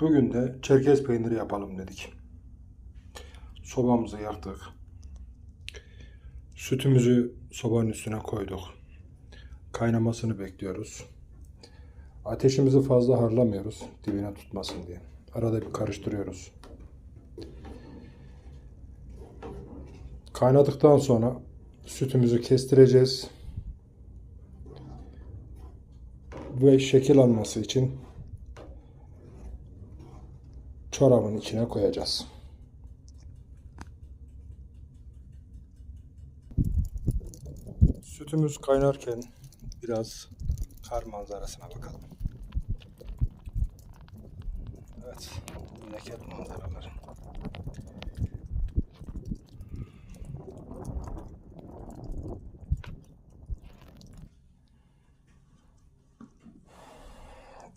Bugün de çerkez peyniri yapalım dedik. Sobamızı yaktık. Sütümüzü sobanın üstüne koyduk. Kaynamasını bekliyoruz. Ateşimizi fazla harlamıyoruz dibine tutmasın diye. Arada bir karıştırıyoruz. Kaynadıktan sonra sütümüzü kestireceğiz. Ve şekil alması için çorabın içine koyacağız. Sütümüz kaynarken biraz kar manzarasına bakalım. Evet, memleket manzaraları.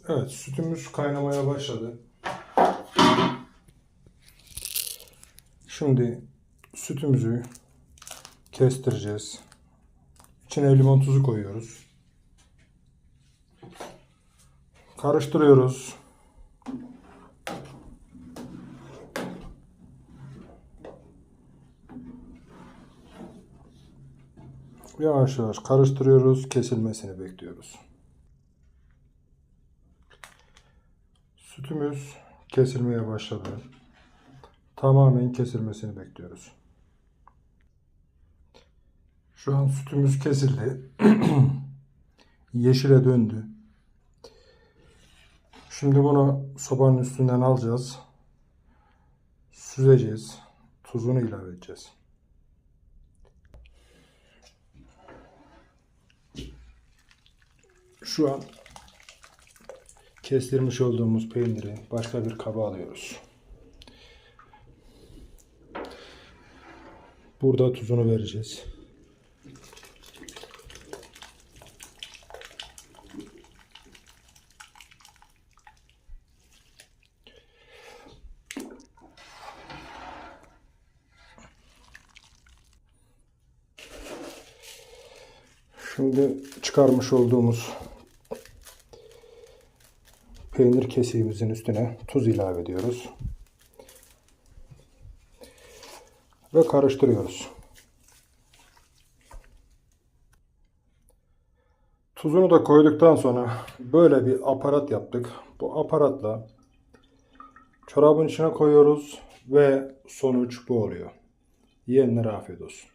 Evet, sütümüz kaynamaya başladı. Şimdi sütümüzü kestireceğiz. İçine limon tuzu koyuyoruz. Karıştırıyoruz. Yavaş yavaş karıştırıyoruz. Kesilmesini bekliyoruz. Sütümüz kesilmeye başladı. Tamamen kesilmesini bekliyoruz. Şu an sütümüz kesildi. Yeşile döndü. Şimdi bunu sobanın üstünden alacağız. Süzeceğiz. Tuzunu ilave edeceğiz. Şu an kestirmiş olduğumuz peyniri başka bir kaba alıyoruz. Burada tuzunu vereceğiz. Şimdi çıkarmış olduğumuz peynir kesiğimizin üstüne tuz ilave ediyoruz. Ve karıştırıyoruz. Tuzunu da koyduktan sonra böyle bir aparat yaptık. Bu aparatla çorabın içine koyuyoruz ve sonuç bu oluyor. Yiyenlere afiyet olsun.